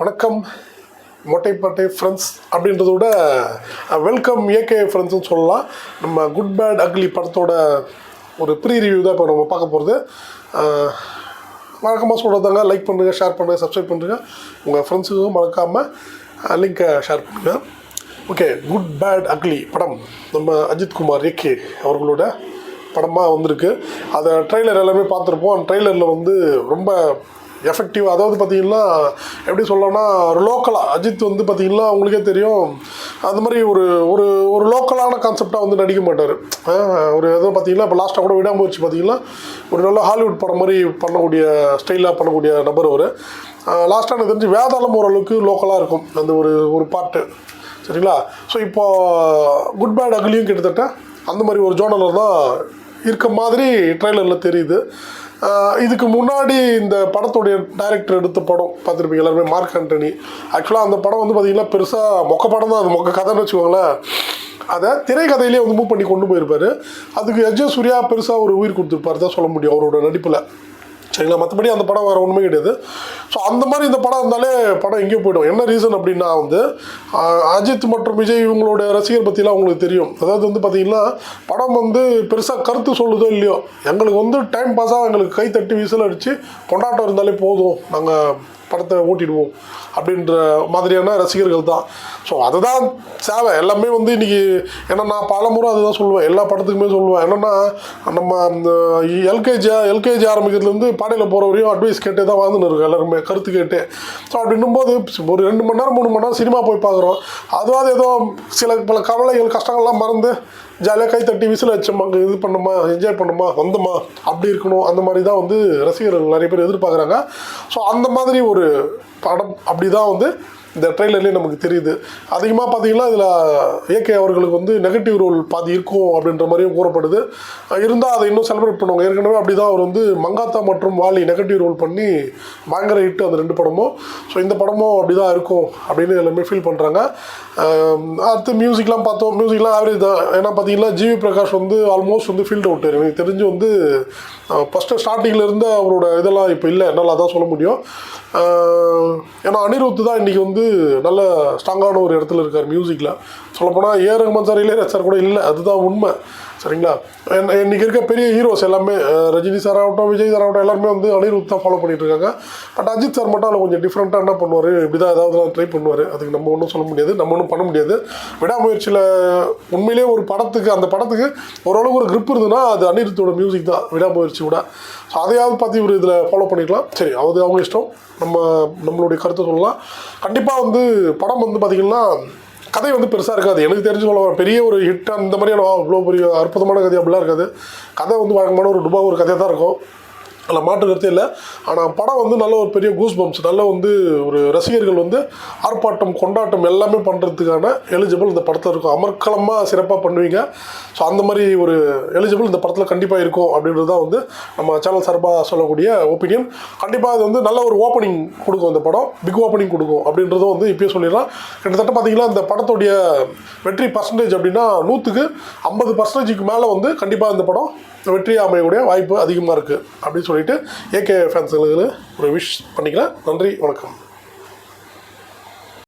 வணக்கம். மொட்டைப்பட்டை ஃப்ரெண்ட்ஸ் அப்படின்றத விட வெல்கம் ஏகே ஃப்ரெண்ட்ஸ்னு சொல்லலாம். நம்ம குட் பேட் அக்லி படத்தோட ஒரு ப்ரீ ரிவ்யூ தான் இப்போ நம்ம பார்க்க போகிறது வழக்கமாக சொல்கிறதாங்க லைக் பண்ணுங்கள் ஷேர் பண்ணுங்கள் சப்ஸ்கிரைப் பண்ணுங்கள் உங்கள் ஃப்ரெண்ட்ஸுக்கும் மறக்காமல் லிங்க்கை ஷேர் பண்ணுங்கள் ஓகே குட் பேட் அக்லி படம் நம்ம அஜித் குமார் ஏகே அவர்களோட படமாக வந்திருக்கு. அதை ட்ரெய்லர் எல்லாமே பார்த்துருப்போம். அந்த ட்ரெய்லரில் வந்து ரொம்ப எஃபெக்டிவ் அதாவது பார்த்தீங்கன்னா எப்படி சொல்லலாம்னா ஒரு லோக்கலாக அஜித் வந்து பார்த்தீங்கன்னா அவங்களுக்கே தெரியும் அந்த மாதிரி ஒரு ஒரு ஒரு லோக்கலான கான்செப்டாக வந்து நடிக்க மாட்டார். ஒரு எதோ பார்த்தீங்கன்னா இப்போ லாஸ்ட்டாக கூட விடாமுயற்சி பார்த்தீங்கன்னா ஒரு நல்ல ஹாலிவுட் படம் மாதிரி பண்ணக்கூடிய ஸ்டைலாக பண்ணக்கூடிய நபர் அவர். லாஸ்ட்டாக எனக்கு தெரிஞ்சு வேதாளம் ஓரளவுக்கு லோக்கலாக இருக்கும் அந்த ஒரு ஒரு பாட்டு. சரிங்களா? ஸோ இப்போ குட் பேட் அக்லியும் கிட்டத்தட்ட அந்த மாதிரி ஒரு ஜோனலில் தான் இருக்க மாதிரி ட்ரெய்லரில் தெரியுது. இதுக்கு முன்னாடி இந்த படத்துடைய டைரக்டர் எடுத்த படம் பார்த்துருப்பீங்க எல்லாருமே மார்க் ஆண்டனி. ஆக்சுவலாக அந்த படம் வந்து பார்த்தீங்கன்னா பெருசாக மொக்க படம் தான் அது மொக்க கதைன்னு வச்சுக்கோங்களேன். அதை திரைக்கதையிலே வந்து மூவ் பண்ணி கொண்டு போயிருப்பாரு. அதுக்கு எஜ்ஜே சூர்யா பெருசாக ஒரு உயிர் கொடுத்துருப்பாரு தான் சொல்ல முடியும் அவரோட நடிப்பில். சரிங்களா? மற்றபடி அந்த படம் வேறு ஒன்றுமே கிடையாது. ஸோ அந்த மாதிரி இந்த படம் இருந்தாலே படம் எங்கேயோ போய்டும். என்ன ரீசன் அப்படின்னா வந்து அஜித் மற்றும் விஜய் இவங்களோட ரசிகர் பற்றிலாம் உங்களுக்கு தெரியும். அதாவது வந்து பார்த்தீங்கன்னா படம் வந்து பெருசாக கருத்து சொல்லுதோ இல்லையோ எங்களுக்கு வந்து டைம் பாஸாக எங்களுக்கு கை தட்டி வீசல் அடித்து கொண்டாட்டம் இருந்தாலே போதும். நாங்கள் படத்தை ஓட்டிடுவோம் அப்படின்ற மாதிரியான ரசிகர்கள் தான். ஸோ அதுதான் தேவை எல்லாமே வந்து இன்னைக்கு ஏன்னா நான் பல முறை அதுதான் சொல்லுவேன். எல்லா படத்துக்குமே சொல்லுவேன். என்னென்னா நம்ம அந்த எல்கேஜி எல்கேஜி ஆரம்பிக்கிறதுலேருந்து பாடையில் போகிற வரையும் அட்வைஸ் கேட்டே தான் வாழ்ந்துன்னு இருக்கோம் எல்லாருமே. கருத்து கேட்டு. ஸோ அப்படின்னும் போது ஒரு ரெண்டு மணி நேரம் மூணு மணி நேரம் சினிமா போய் பார்க்குறோம். அதுவாது ஏதோ சில பல கவலைகள் கஷ்டங்கள்லாம் மறந்து ஜாலியாக கை தட்டி விசில் வச்சோமா அங்கே இது பண்ணுமா என்ஜாய் பண்ணுமா வந்தோமா அப்படி இருக்கணும் அந்த மாதிரி தான் வந்து ரசிகர்கள் நிறைய பேர் எதிர்பார்க்குறாங்க. ஸோ அந்த மாதிரி ஒரு படம் அப்படி தான் வந்து இந்த ட்ரெய்லர்லேயே நமக்கு தெரியுது. அதிகமாக பார்த்தீங்கன்னா இதில் ஏகே அவர்களுக்கு வந்து நெகட்டிவ் ரோல் பாதி இருக்கும் அப்படின்ற மாதிரியும் கூறப்படுது. இருந்தால் அதை இன்னும் செலிப்ரேட் பண்ணுவாங்க. ஏற்கனவே அப்படி தான் அவர் வந்து மங்காத்தா மற்றும் வாலி நெகட்டிவ் ரோல் பண்ணி பயங்கர ஹிட் அந்த ரெண்டு படமும். ஸோ இந்த படமும் அப்படி தான் இருக்கும் அப்படின்னு எல்லாமே ஃபீல் பண்ணுறாங்க அடுத்து மியூசிக்லாம் பார்த்தோம். மியூசிக்லாம் ஆவரேஜ் தான். ஏன்னா பார்த்தீங்கன்னா ஜிவி பிரகாஷ் வந்து ஆல்மோஸ்ட் வந்து ஃபீல்ட் அவுட் எனக்கு தெரிஞ்சு வந்து ஃபஸ்ட்டு ஸ்டார்டிங்கில் இருந்து அவரோட இதெல்லாம் இப்போ இல்லை. என்னால் அதான் சொல்ல முடியும். ஏன்னா அனிருத் தான் இன்றைக்கி வந்து நல்ல ஸ்ட்ராங்கான ஒரு இடத்துல இருக்கார் மியூசிக்கில் சொல்லப்போனால் ஏ ரஹ்மான் சார் இளையராஜ் சார் கூட இல்லை. அதுதான் உண்மை. சரிங்களா? இன்னைக்கு இருக்க பெரிய ஹீரோஸ் எல்லாமே ரஜினி சார் ஆகட்டும் விஜய் சார் ஆகட்டும் எல்லாருமே வந்து அனிருத் தான் ஃபாலோ பண்ணிட்டு இருக்காங்க. பட் அஜித் சார் மட்டும் அதில் கொஞ்சம் டிஃப்ரெண்ட்டாக என்ன பண்ணுவார்? இப்படி தான் ஏதாவது ட்ரை பண்ணுவார். அதுக்கு நம்ம ஒன்றும் சொல்ல முடியாது. நம்ம ஒன்றும் பண்ண முடியாது. விடாமுயற்சியில் உண்மையிலேயே ஒரு படத்துக்கு அந்த படத்துக்கு ஓரளவுக்கு ஒரு க்ரிப் இருந்ததுன்னா அது அனிருத்தோட மியூசிக் தான். விடாமுயற்சி விட. ஸோ அதையாவது பார்த்து இவர் இதில் ஃபாலோ பண்ணிக்கலாம். சரி அது அவங்க இஷ்டம். நம்ம நம்மளுடைய கருத்தை சொல்லலாம். கண்டிப்பாக வந்து படம் வந்து பார்த்திங்கன்னா கதை வந்து பெருசாக இருக்காது. எனக்கு தெரிஞ்சு சொல்ல பெரிய ஒரு ஹிட் அந்த மாதிரியான இவ்வளோ பெரிய அற்புதமான கதை அப்படிலாம் இருக்காது. கதை வந்து வழக்கமான ஒரு டுபா ஒரு கதையாக தான் இருக்கும். அதில் மாற்று கருத்தே இல்லை. ஆனால் படம் வந்து நல்ல ஒரு பெரிய கூஸ் பம்ப்ஸ் நல்ல வந்து ஒரு ரசிகர்கள் வந்து ஆர்ப்பாட்டம் கொண்டாட்டம் எல்லாமே பண்ணுறதுக்கான எலிஜிபிள் இந்த படத்தில் இருக்கும். அமர்க்கலமாக சிறப்பாக பண்ணுவீங்க. ஸோ அந்த மாதிரி ஒரு எலிஜிபிள் இந்த படத்தில் கண்டிப்பாக இருக்கும் அப்படின்றது தான் வந்து நம்ம சேனல் சார்பாக சொல்லக்கூடிய ஒப்பீனியன் கண்டிப்பாக அது வந்து நல்ல ஒரு ஓப்பனிங் கொடுக்கும் இந்த படம். பிக் ஓப்பனிங் கொடுக்கும் அப்படின்றதும் வந்து இப்போயே சொல்லிடலாம். கிட்டத்தட்ட பார்த்தீங்கன்னா இந்த படத்துடைய வெற்றி பர்சன்டேஜ் அப்படின்னா நூற்றுக்கு ஐம்பது பர்சன்டேஜுக்கு மேலே வந்து கண்டிப்பாக இந்த படம் வெற்றி அமையக்கூடிய வாய்ப்பு அதிகமாக இருக்குது அப்படின்னு சொல்லிட்டு ஏகே ஃபேன்ஸுகளுக்கு ஒரு விஷ் பண்ணிக்கலாம். நன்றி வணக்கம்.